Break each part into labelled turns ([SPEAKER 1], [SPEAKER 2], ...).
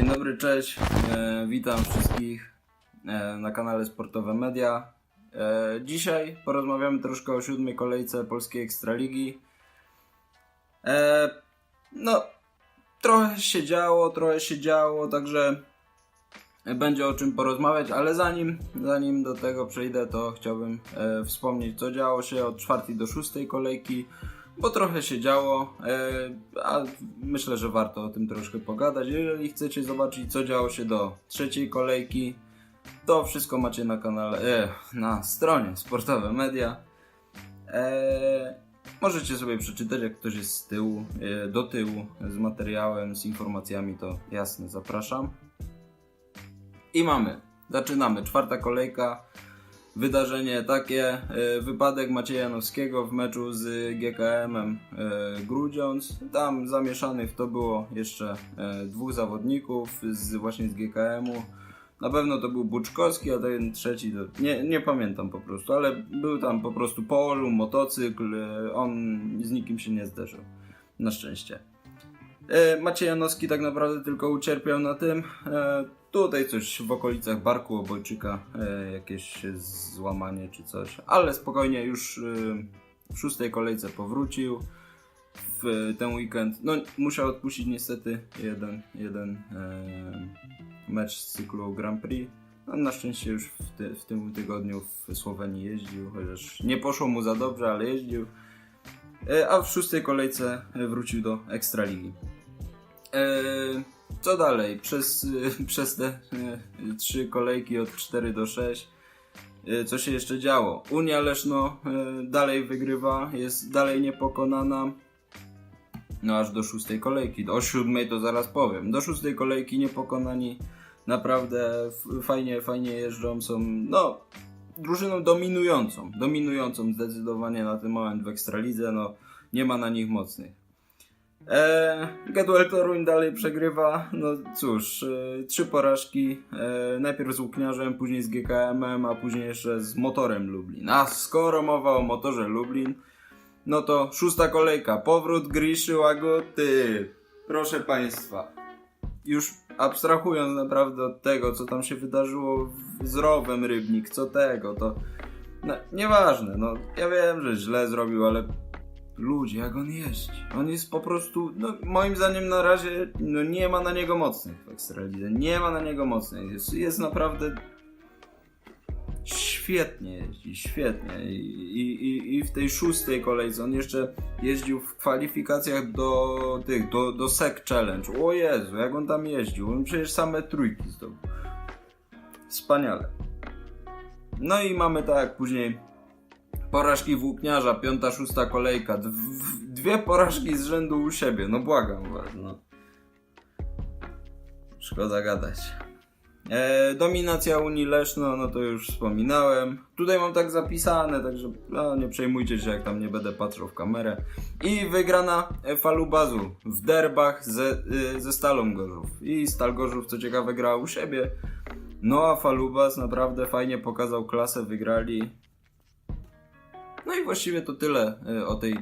[SPEAKER 1] Dzień dobry, cześć. E, witam wszystkich e, na kanale Sportowe Media. E, dzisiaj porozmawiamy troszkę o siódmej kolejce Polskiej Ekstraligi. E, no, trochę się działo, trochę się działo, także będzie o czym porozmawiać, ale zanim, zanim do tego przejdę, to chciałbym e, wspomnieć, co działo się od czwartej do szóstej kolejki, bo trochę się działo, e, a myślę, że warto o tym troszkę pogadać. Jeżeli chcecie zobaczyć, co działo się do trzeciej kolejki, to wszystko macie na kanale, e, na stronie Sportowe Media. E, możecie sobie przeczytać, jak ktoś jest z tyłu, do tyłu, z materiałem, z informacjami, to jasne, zapraszam. I mamy. Zaczynamy. Czwarta kolejka. Wydarzenie takie. e, Wypadek Macieja Janowskiego w meczu z GKM-em e, Grudziądz. Tam zamieszanych to było jeszcze e, dwóch zawodników z, właśnie z GKM-u. Na pewno to był Buczkowski, a ten trzeci to nie, nie pamiętam po prostu, ale był tam po prostu położył motocykl, on z nikim się nie zderzył. Na szczęście. Maciej Janowski tak naprawdę tylko ucierpiał na tym. E, tutaj coś w okolicach barku obojczyka, e, jakieś złamanie czy coś, ale spokojnie już e, w szóstej kolejce powrócił. W ten weekend, no musiał odpuścić niestety jeden, jeden e, mecz z cyklu Grand Prix. No, na szczęście już w, w tym tygodniu w Słowenii jeździł, chociaż nie poszło mu za dobrze, ale jeździł. E, a w szóstej kolejce wrócił do Ekstraligi. E, co dalej? Przez, przez te e, trzy kolejki od 4 do 6 e, co się jeszcze działo? Unia Leszno e, dalej wygrywa, jest dalej niepokonana. No aż do szóstej kolejki. O siódmej to zaraz powiem. Do szóstej kolejki niepokonani. Naprawdę fajnie, fajnie jeżdżą. Są no drużyną dominującą. Dominującą zdecydowanie na ten moment w Ekstralidze. No nie ma na nich mocnych. Eee, Getwell Toruń dalej przegrywa. No cóż, e, trzy porażki. E, najpierw z Łukniarzem, później z GKM-em, a później jeszcze z motorem Lublin. A skoro mowa o motorze Lublin, no to szósta kolejka. Powrót Griszy Łagoty. Proszę Państwa. Już abstrahując naprawdę od tego, co tam się wydarzyło z Rowem Rybnik, co tego, to no, nieważne. No, ja wiem, że źle zrobił, ale ludzie, jak on jeździ. On jest po prostu, no moim zdaniem na razie no, nie ma na niego mocnych w Ekstralidze. Nie ma na niego mocnych. Jest, jest naprawdę świetnie jeździ, świetnie. I, i, i- w tej szóstej kolejce on jeszcze jeździł w kwalifikacjach do tych, do, do SEC Challenge. O Jezu, jak on tam jeździł. On przecież same trójki zdobył. Wspaniale. No i mamy tak później porażki włókniarza, piąta, szósta kolejka. Dw- dwie porażki z rzędu u siebie, no błagam was, no. Szkoda gadać. E, dominacja Unii Leszno, no to już wspominałem. Tutaj mam tak zapisane, także no, nie przejmujcie się, jak tam nie będę patrzył w kamerę. I wygrana Falubazu w derbach ze, y, ze Stalą Gorzów. I Stal Gorzów, co ciekawe, grała u siebie. No a Falubas naprawdę fajnie pokazał klasę, wygrali. No i właściwie to tyle y, o tej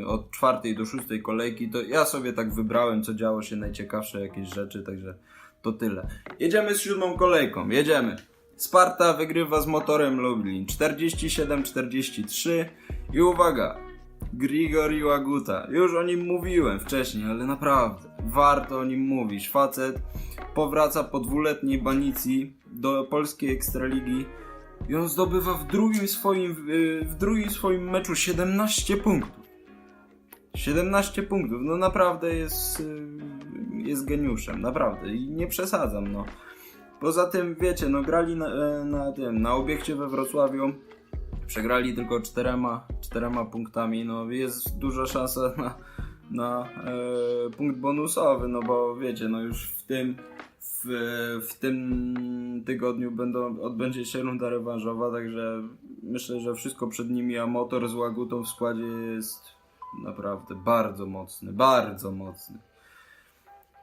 [SPEAKER 1] y, od czwartej do szóstej kolejki. To ja sobie tak wybrałem, co działo się, najciekawsze jakieś rzeczy, także to tyle. Jedziemy z siódmą kolejką, jedziemy. Sparta wygrywa z motorem Lublin 47-43 i uwaga, Grigori Łaguta. Już o nim mówiłem wcześniej, ale naprawdę warto o nim mówić. Facet powraca po dwuletniej banicji do polskiej ekstraligi i on zdobywa w drugim swoim, w drugim swoim meczu 17 punktów. 17 punktów, no naprawdę jest, y, jest geniuszem, naprawdę i nie przesadzam, no. Poza tym, wiecie, no grali na, e, na tym, na obiekcie we Wrocławiu, przegrali tylko czterema, czterema punktami, no jest duża szansa na, na e, punkt bonusowy, no bo wiecie, no już w tym w, w tym tygodniu będą, odbędzie się runda rewanżowa, także myślę, że wszystko przed nimi, a motor z Łagutą w składzie jest naprawdę bardzo mocny, bardzo mocny.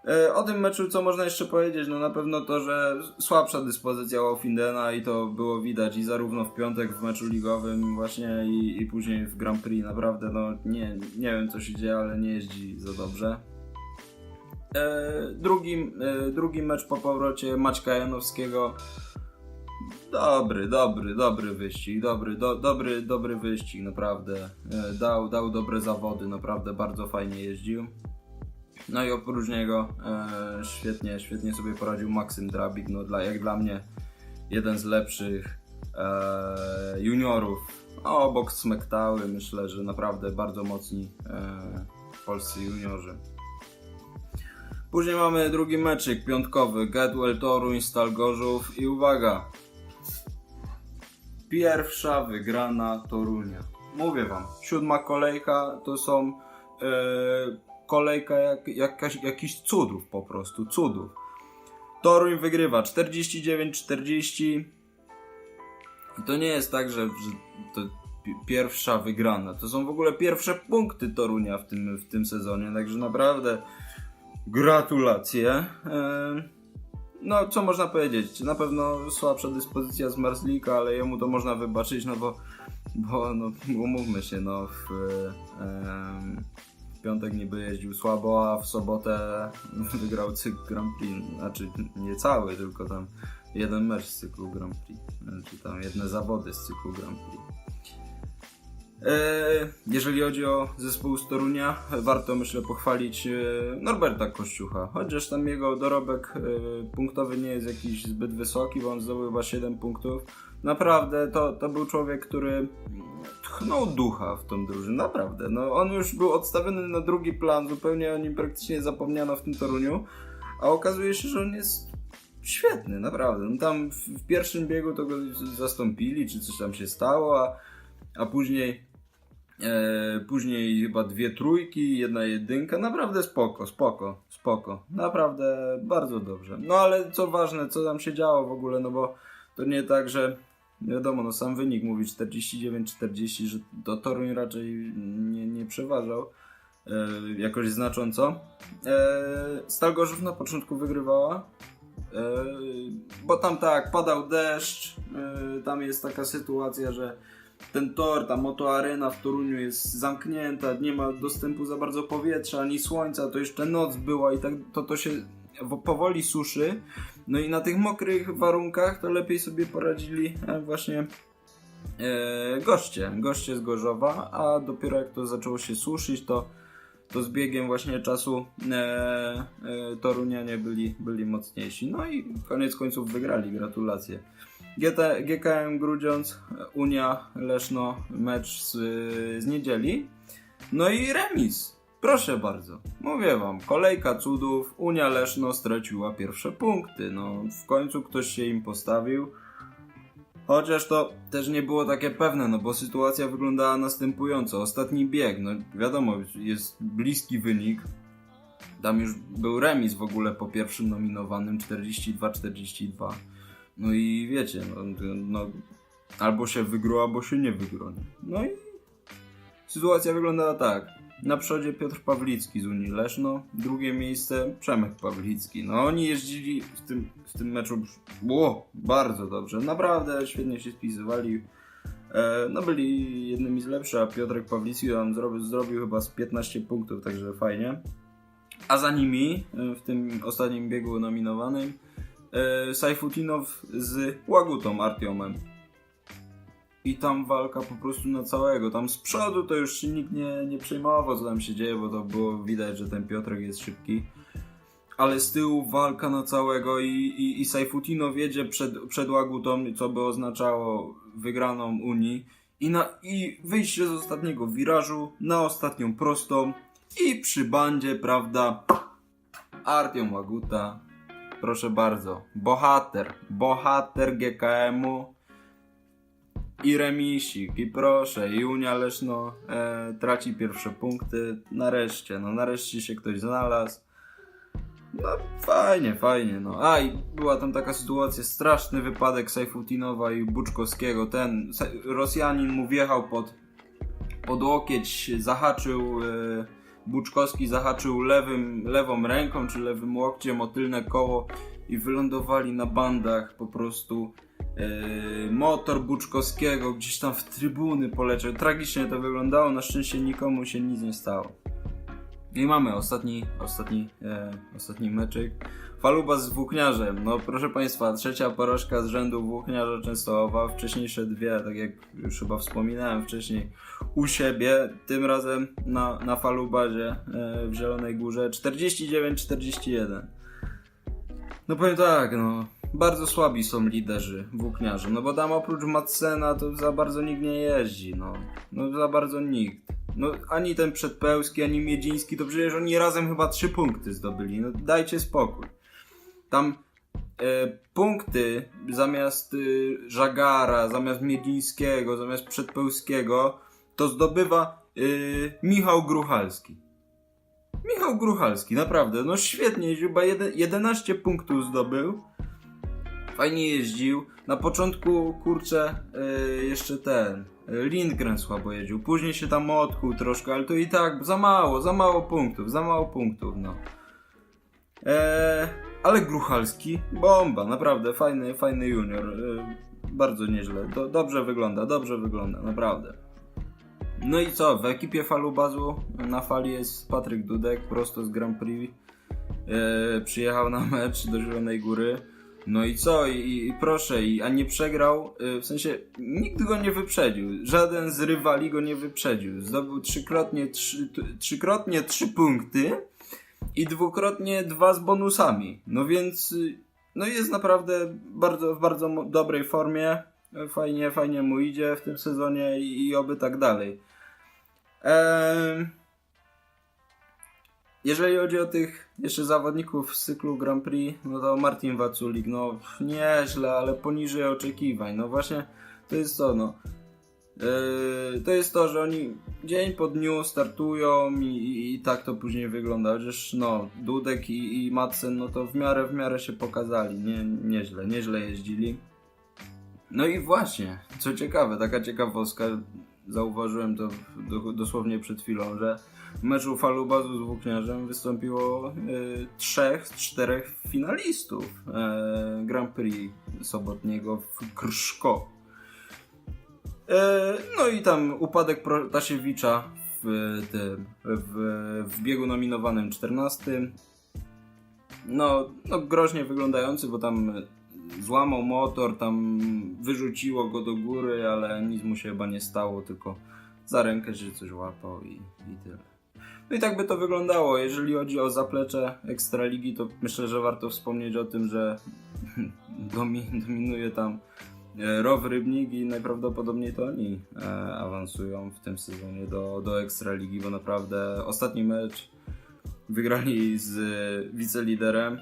[SPEAKER 1] E, O tym meczu co można jeszcze powiedzieć? No na pewno to, że słabsza dyspozycja Łofindena i to było widać i zarówno w piątek w meczu ligowym właśnie i, i później w Grand Prix. Naprawdę no nie, nie wiem co się dzieje, ale nie jeździ za dobrze. E, drugi, e, drugi mecz po powrocie Maćka Janowskiego. Dobry, dobry, dobry wyścig, dobry, do, dobry, dobry wyścig, naprawdę. E, dał, dał dobre zawody, naprawdę bardzo fajnie jeździł. No i oprócz niego e, świetnie, świetnie sobie poradził Maksym Drabik, no dla, jak dla mnie jeden z lepszych e, juniorów. No, obok Smektały myślę, że naprawdę bardzo mocni e, polscy juniorzy. Później mamy drugi meczyk piątkowy, Getwell Toruń, Stal Gorzów i uwaga, pierwsza wygrana Torunia. Mówię wam, siódma kolejka to są e, kolejka jak, jakaś, jakichś cudów po prostu, cudów. Toruń wygrywa 49-40 i to nie jest tak, że, to pi- pierwsza wygrana, to są w ogóle pierwsze punkty Torunia w tym, w tym sezonie, także naprawdę gratulacje. E, no, co można powiedzieć? Na pewno słabsza dyspozycja z Marslika, ale jemu to można wybaczyć, no bo, bo no, umówmy się, no w, em, w piątek niby jeździł słabo, a w sobotę wygrał cykl Grand Prix. Znaczy nie cały, tylko tam jeden mecz z cyklu Grand Prix, czy tam jedne zawody z cyklu Grand Prix. E, Jeżeli chodzi o zespół z Torunia, warto myślę pochwalić e, Norberta Kościucha. Chociaż tam jego dorobek e, punktowy nie jest jakiś zbyt wysoki, bo on zdobył chyba 7 punktów. Naprawdę to, to był człowiek, który tchnął ducha w tą drużynę. Naprawdę. No, on już był odstawiony na drugi plan, zupełnie o nim praktycznie zapomniano w tym Toruniu. A okazuje się, że on jest świetny, naprawdę. No, tam w, w pierwszym biegu to go zastąpili, czy coś tam się stało, a, a później później chyba dwie trójki, jedna jedynka. Naprawdę spoko, spoko, spoko. Naprawdę bardzo dobrze. No ale co ważne, co tam się działo w ogóle, no bo to nie tak, że wiadomo, no sam wynik mówi 49-40, że to Toruń raczej nie, nie przeważał e, jakoś znacząco. E, Stal Gorzów na początku wygrywała. E, bo tam tak, padał deszcz, e, tam jest taka sytuacja, że ten tor, ta motoarena w Toruniu jest zamknięta, nie ma dostępu za bardzo powietrza, ani słońca, to jeszcze noc była i tak to, to się wo- powoli suszy. No i na tych mokrych warunkach to lepiej sobie poradzili e, właśnie e, goście, goście z Gorzowa, a dopiero jak to zaczęło się suszyć, to, to z biegiem właśnie czasu e, e, Torunianie byli, byli mocniejsi. No i koniec końców wygrali, gratulacje. GT, GKM Grudziądz, Unia Leszno, mecz z, z niedzieli. No i remis. Proszę bardzo. Mówię wam, kolejka cudów. Unia Leszno straciła pierwsze punkty. No, w końcu ktoś się im postawił. Chociaż to też nie było takie pewne, no bo sytuacja wyglądała następująco. Ostatni bieg, no wiadomo, jest bliski wynik. Tam już był remis w ogóle po pierwszym nominowanym 42-42. No i wiecie, no, no albo się wygro, albo się nie wygro. No i sytuacja wyglądała tak. Na przodzie Piotr Pawlicki z Unii Leszno, drugie miejsce Przemek Pawlicki. No oni jeździli w tym, w tym meczu było bardzo dobrze, naprawdę świetnie się spisywali. E, no byli jednymi z lepszych, a Piotrek Pawlicki tam zrobił, zrobił chyba z 15 punktów, także fajnie. A za nimi, e, w tym ostatnim biegu nominowanym, Sajfutinow z Łagutą Artiomem. I tam walka po prostu na całego. Tam z przodu to już nikt nie, nie przejmował, co tam się dzieje, bo to było widać, że ten Piotrek jest szybki. Ale z tyłu walka na całego i, i, i Sajfutinow jedzie przed, przed Łagutą, co by oznaczało wygraną Unii. I, na, I wyjście z ostatniego wirażu na ostatnią prostą. I przy bandzie, prawda, Artiom Łaguta Proszę bardzo. Bohater. Bohater GKM-u. I remisik. I proszę. I Unia Leszno e, traci pierwsze punkty. Nareszcie. No nareszcie się ktoś znalazł. No fajnie, fajnie. No. A i była tam taka sytuacja. Straszny wypadek Sajfutinowa i Buczkowskiego. Ten Rosjanin mu wjechał pod, pod łokieć. Zahaczył... E, Buczkowski zahaczył lewym, lewą ręką czy lewym łokciem o tylne koło i wylądowali na bandach po prostu. Yy, motor Buczkowskiego gdzieś tam w trybuny poleciał. Tragicznie to wyglądało, na szczęście nikomu się nic nie stało. I mamy ostatni, ostatni, e, ostatni meczyk. Faluba z włókniarzem. No proszę Państwa, trzecia porażka z rzędu włókniarza Częstochowa. Wcześniejsze dwie, tak jak już chyba wspominałem wcześniej, u siebie. Tym razem na, na Falubazie e, w Zielonej Górze. 49-41. No powiem tak, no. Bardzo słabi są liderzy włókniarzy. No bo tam oprócz Madsena to za bardzo nikt nie jeździ, no. No za bardzo nikt. No ani ten Przedpełski, ani Miedziński, to przecież oni razem chyba trzy punkty zdobyli. No dajcie spokój. Tam e, punkty zamiast y, Żagara, zamiast Miedzińskiego, zamiast Przedpełskiego, to zdobywa y, Michał Gruchalski. Michał Gruchalski, naprawdę, no świetnie chyba jeden- 11 punktów zdobył. Fajnie jeździł. Na początku, kurczę, y, jeszcze ten, Lindgren słabo jeździł. Później się tam odkuł troszkę, ale to i tak za mało, za mało punktów, za mało punktów, no. Eee, ale Gruchalski, bomba, naprawdę, fajny, fajny junior. y, bardzo nieźle, do, dobrze wygląda, dobrze wygląda, naprawdę. No i co, w ekipie Falubazu na fali jest Patryk Dudek, prosto z Grand Prix. E, przyjechał na mecz do Zielonej Góry. No i co? I, i proszę, i, a nie przegrał, e, w sensie nikt go nie wyprzedził. Żaden z rywali go nie wyprzedził. Zdobył trzykrotnie trzy, trzykrotnie trzy punkty i dwukrotnie dwa z bonusami. No więc y, no jest naprawdę bardzo, w bardzo dobrej formie. Fajnie, fajnie mu idzie w tym sezonie i, i oby tak dalej. Jeżeli chodzi o tych jeszcze zawodników z cyklu Grand Prix, no to Martin Waculik, no nieźle, ale poniżej oczekiwań. No właśnie to jest to, no. Yy, to jest to, że oni dzień po dniu startują i, i, i tak to później wygląda. Chociaż no, Dudek i, i Madsen, no to w miarę, w miarę się pokazali. Nie, nieźle, nieźle jeździli. No i właśnie, co ciekawe, taka ciekawostka, zauważyłem to do, dosłownie przed chwilą, że w meczu Falubazu z Włókniarzem wystąpiło y, trzech z czterech finalistów e, Grand Prix sobotniego w Krszko. E, no i tam upadek Protasiewicza w, tym, w, w biegu nominowanym 14. No, no groźnie wyglądający, bo tam złamał motor, tam wyrzuciło go do góry, ale nic mu się chyba nie stało, tylko za rękę się coś łapał i, i tyle. No i tak by to wyglądało. Jeżeli chodzi o zaplecze Ekstraligi, to myślę, że warto wspomnieć o tym, że domi- dominuje tam Row Rybnik i najprawdopodobniej to oni e, awansują w tym sezonie do, do Ekstraligi, bo naprawdę ostatni mecz wygrali z e, wiceliderem,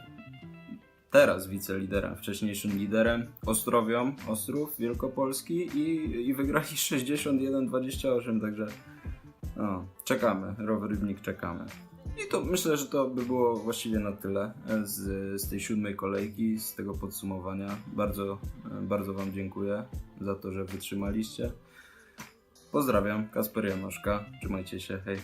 [SPEAKER 1] teraz wiceliderem, wcześniejszym liderem Ostrowią, Ostrów Wielkopolski i, i wygrali 61-28, także no, czekamy, Rower Rybnik czekamy. I to myślę, że to by było właściwie na tyle z, z tej siódmej kolejki, z tego podsumowania. Bardzo, bardzo Wam dziękuję za to, że wytrzymaliście. Pozdrawiam, Kasper Janoszka. Trzymajcie się, hej.